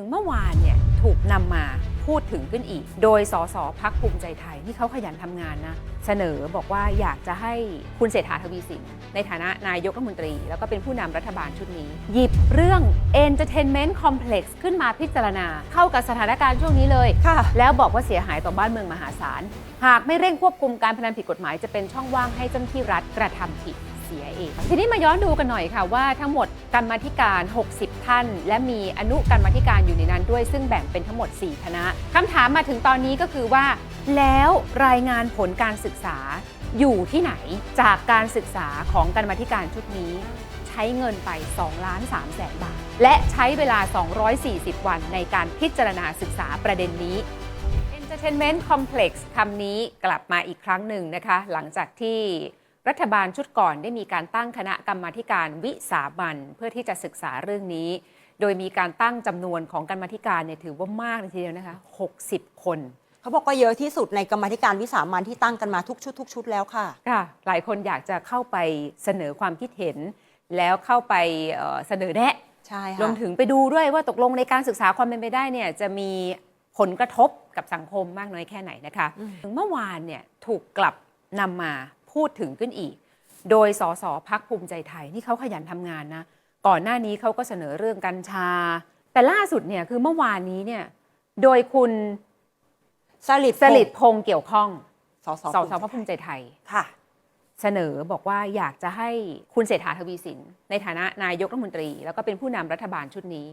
เมื่อวานเนี่ยถูกนำมาพูดถึงขึ้นอีก โดยสสพักภูมิใจไทยที่เขาขยันทำงานนะ เสนอบอกว่าอยากจะให้คุณเศรษฐาทวีสิน ในฐานะนายกรัฐมนตรี แล้วก็เป็นผู้นำรัฐบาลชุดนี้ หยิบเรื่อง Entertainment Complex ขึ้นมาพิจารณา เข้ากับสถานการณ์ช่วงนี้เลยค่ะแล้วบอกว่าเสียหายต่อบ้านเมืองมหาศาล หากไม่เร่งควบคุมการพนันผิดกฎหมายจะเป็นช่องว่างให้เจ้าหน้าที่รัฐกระทำผิด เสียเองทีนี้มาย้อนดูกันหน่อยค่ะว่าทั้งหมดกรรมาธิการ 60 ท่าน และมีอนุกรรมาธิการอยู่ในนั้นด้วย ซึ่งแบ่งเป็นทั้งหมด 4 คณะคำถามมาถึงตอนนี้ก็คือว่า แล้วรายงานผลการศึกษาอยู่ที่ไหนจากการศึกษาของกรรมาธิการชุดนี้ ใช้เงินไป2ล้าน3แสนบาท และใช้เวลา 240 วันในการพิจารณาศึกษาประเด็นนี้ Entertainment Complex คำนี้กลับมาอีกครั้งหนึ่งนะคะ หลังจากที่ รัฐบาลชุดก่อนได้มีการตั้งคณะกรรมาธิการวิสามันเพื่อที่จะศึกษาเรื่องนี้ โดยมีการตั้งจำนวนของกรรมาธิการเนี่ยถือว่ามากเลยทีเดียวนะคะ 60 คนเขาบอกว่าเยอะที่สุดในกรรมาธิการวิสามันที่ตั้งกันมาทุกชุดทุกชุดแล้วค่ะค่ะ หลายคนอยากจะเข้าไปเสนอความคิดเห็น แล้วเข้าไปเอ่อเสนอแนะใช่รค่ะวมถึงไปดูด้วยว่าตกลงในการศึกษาความเป็นไปได้เนี่ยจะมีผลกระทบกับสังคมมากน้อยแค่ไหนนะคะอืมเมื่อวานเนี่ยถูกกลับนำมา พูดถึงขึ้นอีก โดยสสพักภูมิใจไทยที่เขาขยันทำงานนะ ก่อนหน้านี้เขาก็เสนอเรื่องกัญชา แต่ล่าสุดเนี่ยคือเมื่อวานนี้เนี่ยโดยคุณสลิดสลิดพงษ์เกี่ยวข้องสสสสพักภูมิใจไทยค่ะ เสนอบอกว่าอยากจะให้คุณเศรษฐาทวีสิน ในฐานะนายกรัฐมนตรี แล้วก็เป็นผู้นำรัฐบาลชุดนี้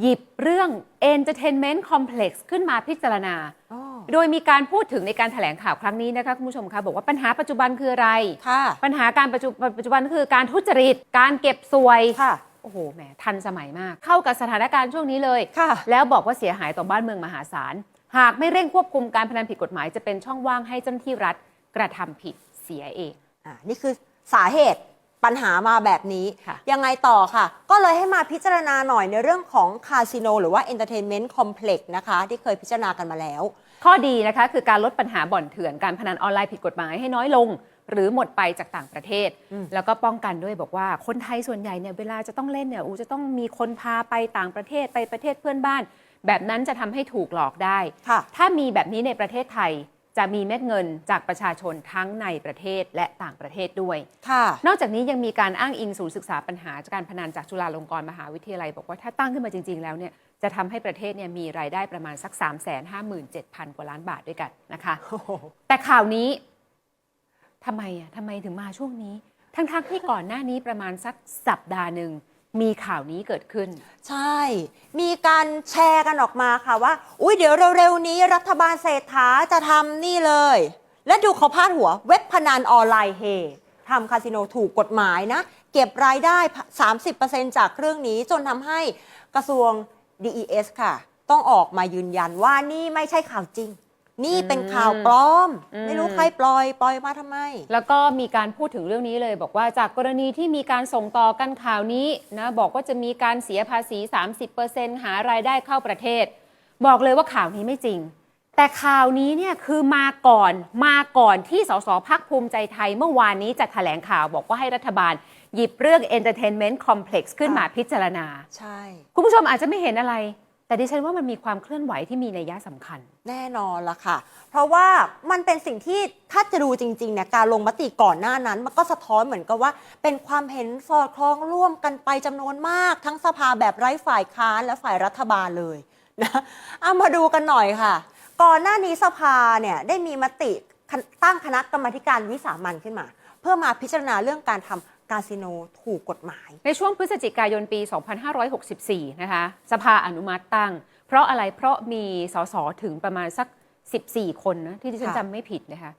หยิบเรื่อง Entertainment Complex ขึ้นมาพิจารณาอ๋อ โดยมีการพูดถึงในการแถลงข่าวครั้งนี้นะคะคุณผู้ชมคะบอกว่าปัญหาปัจจุบันคืออะไร ค่ะ ปัญหาการปัจจุปัจจุบันก็คือการทุจริต การเก็บสวย ค่ะ โอ้โห แหม ทันสมัยมาก เข้ากับสถานการณ์ช่วงนี้เลย ค่ะ แล้วบอกว่าเสียหายต่อบ้านเมืองมหาศาล หากไม่เร่งควบคุมการพนันผิดกฎหมายจะเป็นช่องว่างให้เจ้าหน้าที่รัฐกระทำผิดเสียเอง อ่านี่คือสาเหตุปัญหามาแบบนี้ ค่ะยังไงต่อค่ะ ก็เลยให้มาพิจารณาหน่อยในเรื่องของคาสิโนหรือว่า Entertainment Complex นะคะ ที่เคยพิจารณากันมาแล้ว ข้อดีนะคะคือการลดปัญหาบ่อนเถื่อนการพนันออนไลน์ผิดกฎหมายให้น้อยลง หรือหมดไปจากต่างประเทศอืมแล้วก็ป้องกันด้วยบอกว่าคนไทยส่วนใหญ่เนี่ยเวลาจะต้องเล่นเนี่ยอูจะต้องมีคนพาไปต่างประเทศไปประเทศเพื่อนบ้าน แบบนั้นจะทำให้ถูกหลอกได้ค่ะถ้ามีแบบนี้ในประเทศไทยจะมีเม็ดเงินจากประชาชนทั้งในประเทศและต่างประเทศด้วยค่ะนอกจากนี้ยังมีการอ้างอิงศูนย์ศึกษาปัญหาการพนันจากจุฬาลงกรณ์มหาวิทยาลัย บอกว่าถ้าตั้งขึ้นมาจริง ๆ แล้วเนี่ย จะทำให้ประเทศเนี่ยมีรายได้ประมาณสัก 3 5 7 0 0 0 กว่าล้านบาทด้วยกันนะคะโอ้โหแต่ข่าวนี้ทำไมอะทำไมถึงมาช่วงนี้ ทั้งๆที่ก่อนหน้านี้ประมาณสักสัปดาห์หนึ่งมีข่าวนี้เกิดขึ้น ใช่ มีการแชร์กันออกมาค่ะว่า อุ้ยเดี๋ยวเร็วๆนี้รัฐบาลเศรษฐาจะทำนี่เลย และดูเขาพาดหัวเว็บพนันออนไลน์เฮทำคาสิโนถูกกฎหมายนะ เก็บรายได้ 30%จากเรื่องนี้จนทำให้กระทรวง DES ค่ะ ต้องออกมายืนยันว่านี่ไม่ใช่ข่าวจริง นี่เป็นข่าวปลอม อืม ไม่รู้ใครปล่อย ปล่อยมาทำไม แล้วก็มีการพูดถึงเรื่องนี้เลย บอกว่าจากกรณีที่มีการส่งต่อกันข่าวนี้นะบอกว่าจะมีการเสียภาษี 30%หารายได้เข้าประเทศ บอกเลยว่าข่าวนี้ไม่จริง แต่ข่าวนี้เนี่ยคือมาก่อนมาก่อนที่สสพักภูมิใจไทยเมื่อวานนี้จะแถลงข่าวบอกว่าให้รัฐบาล หยิบเรื่อง Entertainment Complex ขึ้นมาพิจารณา ใช่ คุณผู้ชมอาจจะไม่เห็นอะไร แต่ดิฉันว่ามันมีความเคลื่อนไหวที่มีนัยยะสำคัญ แน่นอนละค่ะ เพราะว่ามันเป็นสิ่งที่ถ้าจะดูจริงๆเนี่ยการลงมติก่อนหน้านั้น มันก็สะท้อนเหมือนกับว่า เป็นความเห็นสอดคล้องร่วมกันไปจำนวนมาก ทั้งสภาแบบไร้ฝ่ายค้านและฝ่ายรัฐบาลเลยนะเอามาดูกันหน่อยค่ะ ก่อนหน้านี้สภาเนี่ยได้มีมติตั้งคณะกรรมาธิการวิสามันขึ้นมา เพื่อมาพิจารณาเรื่องการทำ คาสิโนถูกกฎหมาย ในช่วงพฤศจิกายนปี 2564 นะคะ สภาอนุมัติตั้ง เพราะอะไรเพราะมีสสถึงประมาณสัก 14 คนนะที่ดิฉันค่ะจำไม่ผิดนะคะ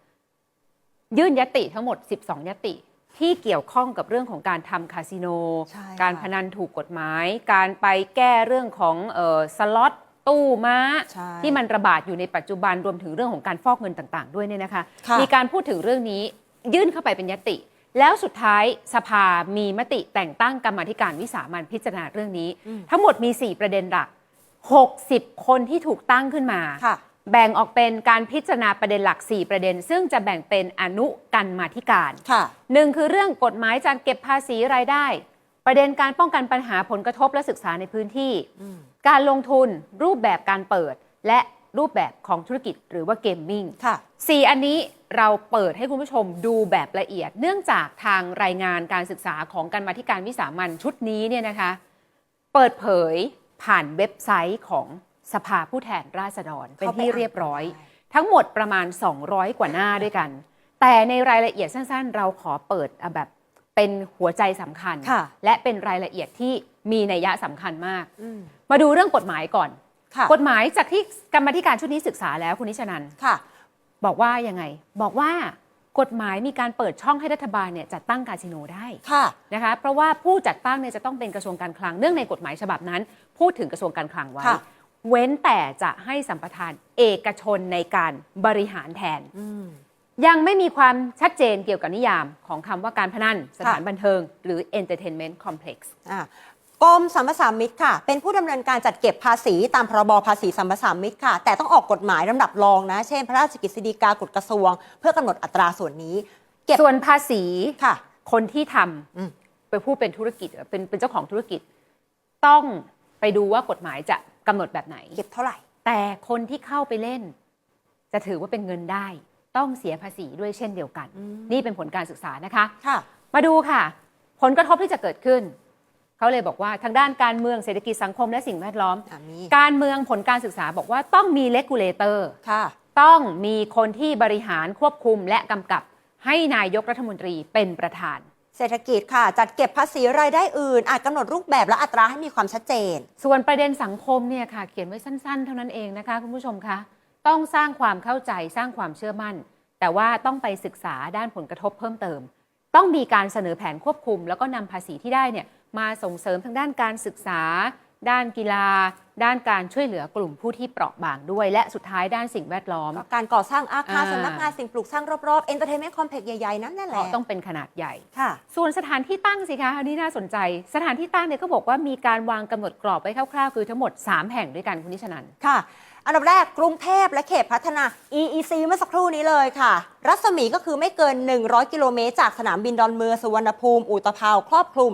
ยื่นยติทั้งหมด 12 ยติที่เกี่ยวข้องกับเรื่องของการทำคาสิโนใช่การค่ะพนันถูกกฎหมาย การไปแก้เรื่องของเออสล็อตตู้ม้าใช่ที่มันระบาดอยู่ในปัจจุบันรวมถึงเรื่องของการฟอกเงินต่าง ๆ ด้วยเนี่ยนะคะค่ะมีการพูดถึงเรื่องนี้ยื่นเข้าไปเป็นยติ แล้วสุดท้ายสภามีมติแต่งตั้งกรรมาธิการวิสามันพิจารณาเรื่องนี้ ทั้งหมดมี 4 ประเด็นหลัก 60 คนที่ถูกตั้งขึ้นมาค่ะแบ่งออกเป็นการพิจารณาประเด็นหลัก 4 ประเด็น ซึ่งจะแบ่งเป็นอนุกรรมาธิการค่ะหนึ่งคือเรื่องกฎหมายการเก็บภาษีรายได้ ประเด็นการป้องกันปัญหาผลกระทบและศึกษาในพื้นที่อืมการลงทุนรูปแบบการเปิด และรูปแบบของธุรกิจหรือว่าเกมมิ่งค่ะสี่อันนี้ เราเปิดให้คุณผู้ชมดูแบบละเอียด เนื่องจากทางรายงานการศึกษาของการมาธิการวิสามันชุดนี้เนี่ยนะคะ เปิดเผยผ่านเว็บไซต์ของสภาผู้แทนราษฎรเป็นที่เรียบร้อย ทั้งหมดประมาณ 200 กว่าหน้าด้วยกัน แต่ในรายละเอียดสั้นๆ เราขอเปิดเอาแบบเป็นหัวใจสำคัญค่ะและเป็นรายละเอียดที่มีนัยยะสำคัญมากอืมมาดูเรื่องกฎหมายก่อนค่ะกฎหมายจากที่กรรมาธิการชุดนี้ศึกษาแล้วคุณนิชนันค่ะ บอกว่ายังไง บอกว่ากฎหมายมีการเปิดช่องให้รัฐบาลเนี่ยจัดตั้งคาสิโนได้ค่ะนะคะเพราะว่าผู้จัดตั้งเนี่ยจะต้องเป็นกระทรวงการคลังเนื่องในกฎหมายฉบับนั้น พูดถึงกระทรวงการคลังไว้ค่ะเว้นแต่จะให้สัมปทานเอกชนในการบริหารแทนอืมยังไม่มีความชัดเจนเกี่ยวกับนิยามของคำว่าการพนัน สถานค่ะบันเทิง หรือ entertainment complex อ่า กรมสรรพสามิตค่ะ เป็นผู้ดำเนินการจัดเก็บภาษีตามพรบภาษีสรรพสามิตค่ะ แต่ต้องออกกฎหมายลำดับรองนะ เช่น พระราชกฤษฎีกากฎกระทรวง เพื่อกำหนดอัตราส่วนนี้ เก็บส่วนภาษีค่ะ คนที่ทอืมำไปผู้เป็นธุรกิจเป็นเป็นเจ้าของธุรกิจ ต้องไปดูว่ากฎหมายจะกำหนดแบบไหน เก็บเท่าไหร่ แต่คนที่เข้าไปเล่น จะถือว่าเป็นเงินได้ ต้องเสียภาษีด้วยเช่นเดียวกันอืมนี่เป็นผลการศึกษานะคะค่ะมาดูค่ะ ผลกระทบที่จะเกิดขึ้น เขาเลยบอกว่าทางด้านการเมืองเศรษฐกิจสังคมและสิ่งแวดล้อม อ่ามีการเมืองผลการศึกษาบอกว่าต้องมีเลกูเลเตอร์ ค่ะ ต้องมีคนที่บริหารควบคุมและกำกับ ให้นายกรัฐมนตรีเป็นประธาน เศรษฐกิจค่ะ จัดเก็บภาษีรายได้อื่น อาจกำหนดรูปแบบและอัตราให้มีความชัดเจน ส่วนประเด็นสังคมเนี่ยค่ะ เขียนไว้สั้นๆ เท่านั้นเองนะคะ คุณผู้ชมคะ ต้องสร้างความเข้าใจสร้างความเชื่อมั่น แต่ว่าต้องไปศึกษาด้านผลกระทบเพิ่มเติม ต้องมีการเสนอแผนควบคุม แล้วก็นำภาษีที่ได้เนี่ย มาส่งเสริมทางด้านการศึกษา ด้านกีฬา ด้านการช่วยเหลือกลุ่มผู้ที่เปราะบางด้วย และสุดท้ายด้านสิ่งแวดล้อม การก่อสร้างอาคารอ่าสำนักงานสิ่งปลูกสร้างรอบๆ entertainment complex ใหญ่ๆ นั่นนั่นเพแหละราะต้องเป็นขนาดใหญ่ค่ะส่วนสถานที่ตั้งสิคะอันนี้น่าสนใจ สถานที่ตั้งเนี่ยก็บอกว่ามีการวางกำหนดกรอบไว้คร่าวๆ คือทั้งหมด 3 แห่งด้วยกันคุณนิชนันค่ะอันดับแรกกรุงเทพและเขตพัฒนา EEC เมื่อสักครู่นี้เลยค่ะ รัศมีก็คือไม่เกิน 100 กิโลเมตรจากสนามบินดอนเมืองสุวรรณภูมิ อุตภาวครอบคลุม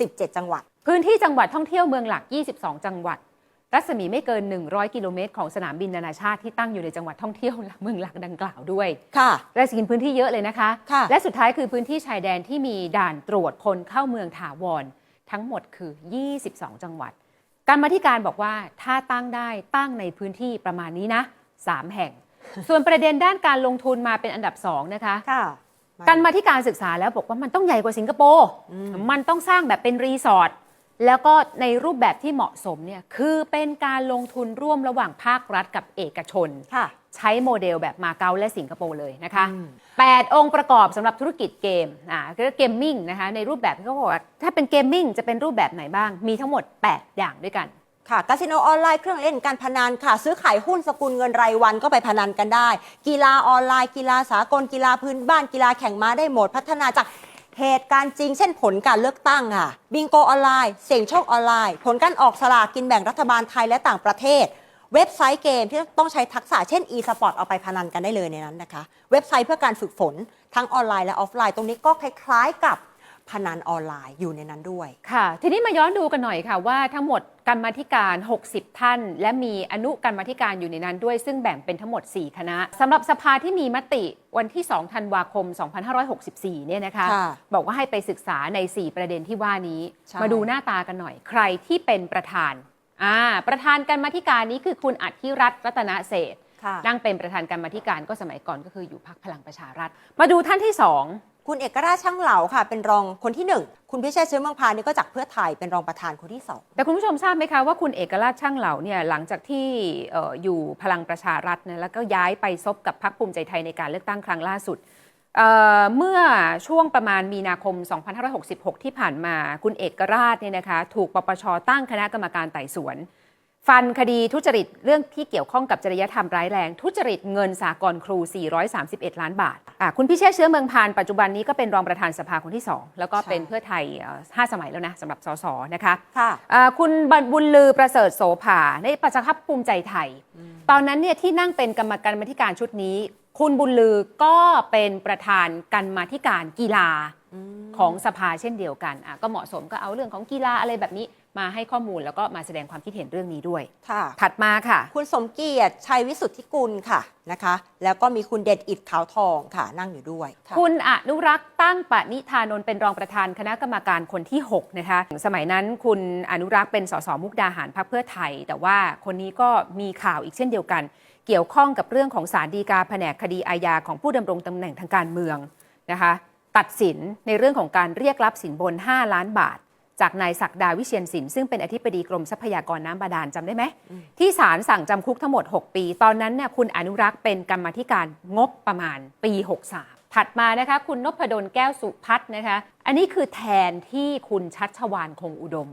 17 จังหวัด พื้นที่จังหวัดท่องเที่ยวเมืองหลัก 22 จังหวัด รัศมีไม่เกิน 100 กิโลเมตรของสนามบินนานาชาติที่ตั้งอยู่ในจังหวัดท่องเที่ยวเมืองหลักดังกล่าวด้วย ค่ะและสกินพื้นที่เยอะเลยนะคะ ค่ะ และสุดท้ายคือพื้นที่ชายแดนที่มีด่านตรวจคนเข้าเมืองถาวรทั้งหมดคือ 22 จังหวัด การมาธิการบอกว่าถ้าตั้งได้ตั้งในพื้นที่ประมาณนี้นะ 3 แห่ง ส่วนประเด็นด้านการลงทุนมาเป็นอันดับ 2 นะคะ ค่ะ การมาที่การศึกษาแล้วบอกว่ามันต้องใหญ่กว่าสิงคโปร์มันต้องสร้างแบบเป็นรีสอร์ทแล้วก็ในรูปแบบที่เหมาะสมเนี่ยคือเป็นการลงทุนร่วมระหว่างภาครัฐกับเอกชนค่ะใช้โมเดลแบบมาเก๊าและสิงคโปร์เลยนะคะอืม8องค์ประกอบสำหรับธุรกิจเกมอ่าคือเกมมิ่งนะคะในรูปแบบที่เขาบอกว่าถ้าเป็นเกมมิ่งจะเป็นรูปแบบไหนบ้างมีทั้งหมด 8 อย่างด้วยกัน ค่ะคาสิโนออนไลน์เครื่องเล่นการพนันค่ะ ซื้อขายหุ้นสกุลเงินรายวันก็ไปพนันกันได้ กีฬาออนไลน์ กีฬาสากลกีฬาพื้นบ้านกีฬาแข่งม้าได้หมด พัฒนาจากเหตุการณ์จริง เช่นผลการเลือกตั้งค่ะ บิงโกออนไลน์ เสี่ยงโชคออนไลน์ ผลการออกสลากกินแบ่งรัฐบาลไทยและต่างประเทศ เว็บไซต์เกมที่ต้องใช้ทักษะเช่น e-sport เอาไปพนันกันได้เลยในนั้นนะคะ เว็บไซต์เพื่อการฝึกฝนทั้งออนไลน์และออฟไลน์ตรงนี้ก็คล้ายๆกับ พนันออนไลน์อยู่ในนั้นด้วย ค่ะ ทีนี้มาย้อนดูกันหน่อยค่ะว่าทั้งหมดกรรมาธิการ 60 ท่าน และมีอนุกรรมาธิการอยู่ในนั้นด้วย ซึ่งแบ่งเป็นทั้งหมด 4 คณะสำหรับสภาที่มีมติวันที่ 2 ธันวาคม 2564 เนี่ยนะคะ ค่ะบอกว่าให้ไปศึกษาใน 4 ประเด็นที่ว่านี้ ใช่ มาดูหน้าตากันหน่อย ใครที่เป็นประธานอ่าประธานกรรมาธิการนี้คือคุณอธิรัตน์รัตนเศรษฐ์ ค่ะ นั่งเป็นประธานกรรมาธิการก็สมัยก่อนก็คืออยู่พักพลังประชารัฐ มาดูท่านที่สอง คุณเอกราชช่างเหลาค่ะ เป็นรองคนที่หนึ่งคุณพิเชษเชื้อเมืองพานี่ก็จากเพื่อไทยเป็นรองประธานคนที่สองแต่คุณผู้ชมทราบไหมคะว่าคุณเอกราชช่างเหล่าเนี่ยหลังจากที่อออยู่พลังประชารัฐนะแล้วก็ย้ายไปซบกับพรรคภูมิใจไทยในการเลือกตั้งครั้งล่าสุดเเมื่อช่วงประมาณมีนาคม 2566 ที่ผ่านมา คุณเอกราชเนี่ยนะคะถูกปปชตั้งคณะกรรมการไต่สวน ฟันคดีทุจริตเรื่องที่เกี่ยวข้องกับจริยธรรมร้ายแรง ทุจริตเงินสากลครู 431 ล้านบาทอะคุณพิเชษฐ์เชื้อเมืองพานปัจจุบันนี้ก็เป็นรองประธานสภาคนที่ 2 แล้วก็เป็นใช่เพื่อไทยเอ่อห้าสมัยแล้วนะสำหรับสสนะคะค่ะอ่าคุณบุญลือประเสริฐโสภาในประชาพัฒภูมิใจไทย ตอนนั้นเนี่ยที่นั่งเป็นกรรมการมาธิการชุดนี้ คุณบุญลือก็เป็นประธานกรรมาธิการกีฬาของสภาเช่นเดียวกันอะก็เหมาะสมก็เอาเรื่องของกีฬาอะไรแบบนี้ มาให้ข้อมูลแล้วก็มาแสดงความคิดเห็นเรื่องนี้ด้วย ค่ะถัดมาค่ะ คุณสมเกียรติชัยวิสุทธิกุลค่ะนะคะ แล้วก็มีคุณเด่นอิดขาวทองค่ะ นั่งอยู่ด้วยค่ะคุณอนุรักษ์ตั้งปณิธานนท์เป็นรองประธานคณะกรรมการคนที่ 6 นะคะ สมัยนั้นคุณอนุรักษ์เป็นสสมุกดาหารพรรคเพื่อไทย แต่ว่าคนนี้ก็มีข่าวอีกเช่นเดียวกัน เกี่ยวข้องกับเรื่องของสารดีกาแผนกคดีอาญาของผู้ดำรงตำแหน่งทางการเมืองนะคะ ตัดสินในเรื่องของการเรียกรับสินบน 5 ล้านบาท จากนายศักดาวิเชียนสินซึ่งเป็นอธิบดีกรมทรัพยากรน้ำบาดาลจำได้ไหม ที่ศาลสั่งจำคุกทั้งหมด 6 ปี ตอนนั้นเนี่ยคุณอนุรักษ์เป็นกรรมาธิการงบประมาณปี 63 ถัดมานะคะ คุณนพดลแก้วสุพัฒน์นะคะ อันนี้คือแทนที่คุณชัชวานคงอุดม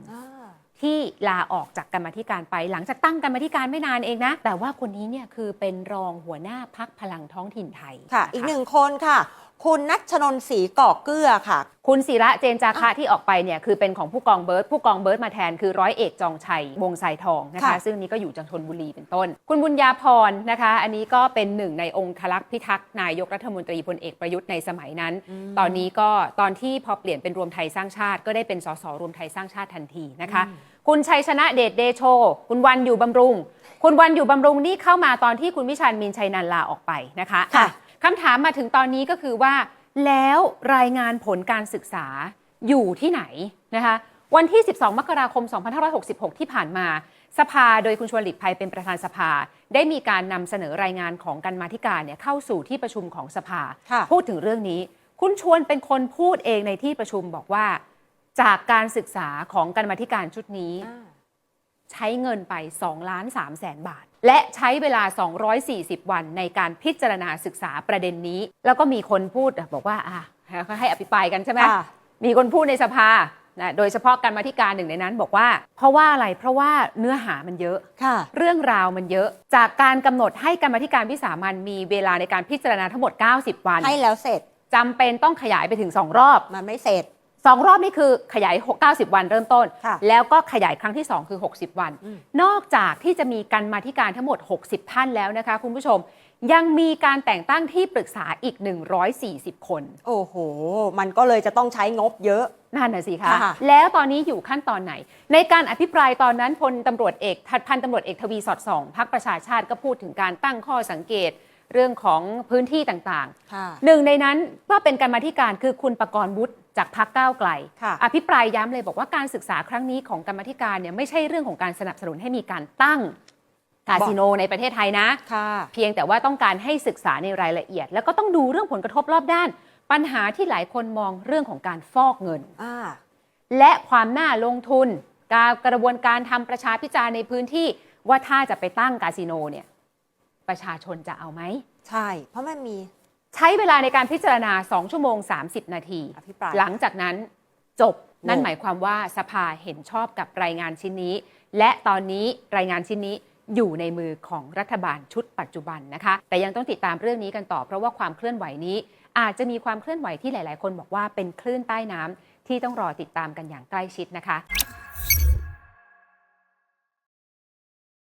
ที่ลาออกจากกรรมาธิการไปหลังจากตั้งกรรมาธิการไม่นานเองนะ แต่ว่าคนนี้เนี่ยคือเป็นรองหัวหน้าพักพลังท้องถิ่นไทยค่ะะอีกหนึ่งคนค่ะ คุณนัชนนศรีก่อเกื้อค่ะ คุณศิระเจนจาคะที่ออกไปเนี่ยคือเป็นของผู้กองเบิร์ตผู้กองเบิร์ตมาแทนคือร้อยเอกจองชัยวงไซทองนะคะค่ะซึ่งนี่ก็อยู่จังชนบุรีเป็นต้น คุณบุญญาพรนะคะ อันนี้ก็เป็นหนึ่งในองค์คลักษ์พิทักษ์นายกรัฐมนตรีพลเอกประยุทธ์ในสมัยนั้น ตอนนี้ก็ตอนที่พอเปลี่ยนเป็นรวมไทยสร้างชาติ ก็ได้เป็นสสรวมไทยสร้างชาติทันทีนะคะ คุณชัยชนะเดชเดโช คุณวันอยู่บำรุง คุณวันอยู่บำรุงนี่เข้ามาตอนที่คุณวิชันมินชัยนันลาออกไปนะคะค่ะอะ คำถามมาถึงตอนนี้ก็คือว่า แล้วรายงานผลการศึกษาอยู่ที่ไหนนะคะวันที่ 12 มกราคม 2566 ที่ผ่านมา สภาโดยคุณชวนหลีกภัยเป็นประธานสภา ได้มีการนำเสนอรายงานของกันมาธิการเนี่ยเข้าสู่ที่ประชุมของสภาค่ะพูดถึงเรื่องนี้ คุณชวนเป็นคนพูดเองในที่ประชุมบอกว่า จากการศึกษาของกันมาธิการชุดนี้ ใช้เงินไป2ล้าน3แสนบาท และใช้เวลา 240 วันในการพิจารณาศึกษาประเด็นนี้ แล้วก็มีคนพูดอะบอกว่าอะเขาให้อภิปรายกันใช่ไหมค่ะมีคนพูดในสภานะโดยเฉพาะการมาธิการหนึ่งในนั้นบอกว่า เพราะว่าอะไรเพราะว่าเนื้อหามันเยอะค่ะเรื่องราวมันเยอะ จากการกำหนดให้กรรมาธิการวิสามันมีเวลาในการพิจารณาทั้งหมด 90 วัน ให้แล้วเสร็จจำเป็นต้องขยายไปถึง 2 รอบ มันไม่เสร็จ สองรอบนี่คือขยาย 90 วันเริ่มต้น ค่ะแล้วก็ขยายครั้งที่ 2 คือ 60 วัน อืม นอกจากที่จะมีการมาธิการทั้งหมด 60 ท่านแล้วนะคะ คุณผู้ชม ยังมีการแต่งตั้งที่ปรึกษาอีก 140 คน โอ้โห มันก็เลยจะต้องใช้งบเยอะ นั่นน่ะสิคะ ค่ะ แล้วตอนนี้อยู่ขั้นตอนไหน ในการอภิปรายตอนนั้นพลตำรวจเอกพันตำรวจเอกทวีสอดส่องพักประชาชาติก็พูดถึงการตั้งข้อสังเกตเรื่องของพื้นที่ต่างๆ ค่ะ หนึ่งในนั้นก็เป็นการมาธิการคือคุณประกรณ์วุฒิ จากพักก้าวไกล ค่ะ อภิปรายย้ำเลยบอกว่าการศึกษาครั้งนี้ของกรรมาธิการเนี่ยไม่ใช่เรื่องของการสนับสนุนให้มีการตั้งคาสิโนในประเทศไทยนะ ค่ะ เพียงแต่ว่าต้องการให้ศึกษาในรายละเอียด แล้วก็ต้องดูเรื่องผลกระทบรอบด้าน ปัญหาที่หลายคนมองเรื่องของการฟอกเงิน อ่า และความน่าลงทุน การกระบวนการทำประชาพิจารณ์ในพื้นที่ว่าถ้าจะไปตั้งคาสิโนเนี่ยประชาชนจะเอาไหม ใช่ เพราะมันมี ใช้เวลาในการพิจารณา 2 ชั่วโมง 30 นาที อภิปราย หลังจากนั้นจบนั่นโหวตหมายความว่าสภาเห็นชอบกับรายงานชิ้นนี้ และตอนนี้รายงานชิ้นนี้อยู่ในมือของรัฐบาลชุดปัจจุบันนะคะ แต่ยังต้องติดตามเรื่องนี้กันต่อ เพราะว่าความเคลื่อนไหวนี้ อาจจะมีความเคลื่อนไหวที่หลาย ๆ คนบอกว่าเป็นคลื่นใต้น้ำที่ต้องรอติดตามกันอย่างใกล้ชิดนะคะ